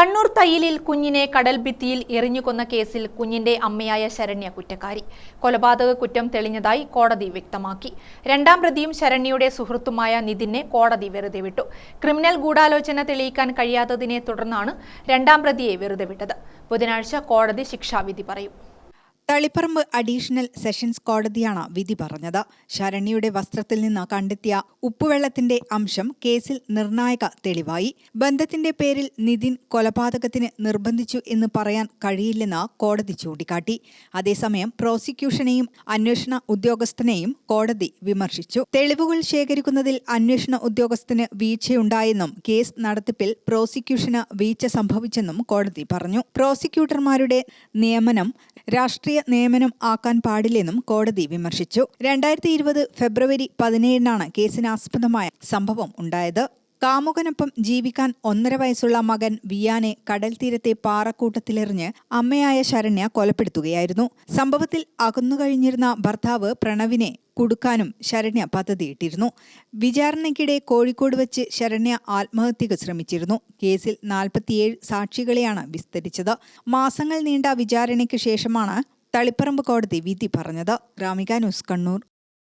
കണ്ണൂർ തയ്യിലിൽ കുഞ്ഞിനെ കടൽ ഭിത്തിയിൽ എറിഞ്ഞുകൊന്ന കേസിൽ കുഞ്ഞിന്റെ അമ്മയായ ശരണ്യ കുറ്റക്കാരി. കൊലപാതക കുറ്റം തെളിഞ്ഞതായി കോടതി വ്യക്തമാക്കി. രണ്ടാം പ്രതിയും ശരണ്യയുടെ സുഹൃത്തുമായ നിതിനെ കോടതി വെറുതെ വിട്ടു. ക്രിമിനൽ ഗൂഢാലോചന തെളിയിക്കാൻ കഴിയാത്തതിനെ തുടർന്നാണ് രണ്ടാം പ്രതിയെ വെറുതെ വിട്ടത്. ബുധനാഴ്ച കോടതി ശിക്ഷാവിധി പറയും. തളിപ്പറമ്പ് അഡീഷണൽ സെഷൻസ് കോടതിയാണ് വിധി പറഞ്ഞത്. ശരണ്യയുടെ വസ്ത്രത്തിൽ നിന്ന് കണ്ടെത്തിയ ഉപ്പുവെള്ളത്തിന്റെ അംശം കേസിൽ നിർണായക തെളിവായി. ബന്ധത്തിന്റെ പേരിൽ നിതിൻ കൊലപാതകത്തിന് നിർബന്ധിച്ചു എന്ന് പറയാൻ കഴിയില്ലെന്ന് കോടതി ചൂണ്ടിക്കാട്ടി. അതേസമയം പ്രോസിക്യൂഷനെയും അന്വേഷണ ഉദ്യോഗസ്ഥനെയും കോടതി വിമർശിച്ചു. തെളിവുകൾ ശേഖരിക്കുന്നതിൽ അന്വേഷണ ഉദ്യോഗസ്ഥന് വീഴ്ചയുണ്ടായെന്നും കേസ് നടത്തിപ്പിൽ പ്രോസിക്യൂഷന് വീഴ്ച സംഭവിച്ചെന്നും കോടതി പറഞ്ഞു. പ്രോസിക്യൂട്ടർമാരുടെ നിയമനം രാഷ്ട്രീയ നിയമനം ആക്കാൻ പാടില്ലെന്നും കോടതി വിമർശിച്ചു. രണ്ടായിരത്തി ഇരുപത് ഫെബ്രുവരി പതിനേഴിനാണ് കേസിനാസ്പദമായ സംഭവം ഉണ്ടായത്. കാമുകനൊപ്പം ജീവിക്കാൻ ഒന്നര വയസ്സുള്ള മകൻ വിയാനെ കടൽ തീരത്തെ പാറക്കൂട്ടത്തിലെറിഞ്ഞ് അമ്മയായ ശരണ്യ കൊലപ്പെടുത്തുകയായിരുന്നു. സംഭവത്തിൽ അകന്നുകഴിഞ്ഞിരുന്ന ഭർത്താവ് പ്രണവിനെ കൊടുക്കാനും ശരണ്യ പദ്ധതിയിട്ടിരുന്നു. വിചാരണയ്ക്കിടെ കോഴിക്കോട് വെച്ച് ശരണ്യ ആത്മഹത്യക്ക് ശ്രമിച്ചിരുന്നു. കേസിൽ നാൽപ്പത്തിയേഴ് സാക്ഷികളെയാണ് വിസ്തരിച്ചത്. മാസങ്ങൾ നീണ്ട വിചാരണയ്ക്ക് ശേഷമാണ് തളിപ്പറമ്പ് കോടതി വിധി പറഞ്ഞത് ഗ്രാമിക ന്യൂസ് കണ്ണൂർ.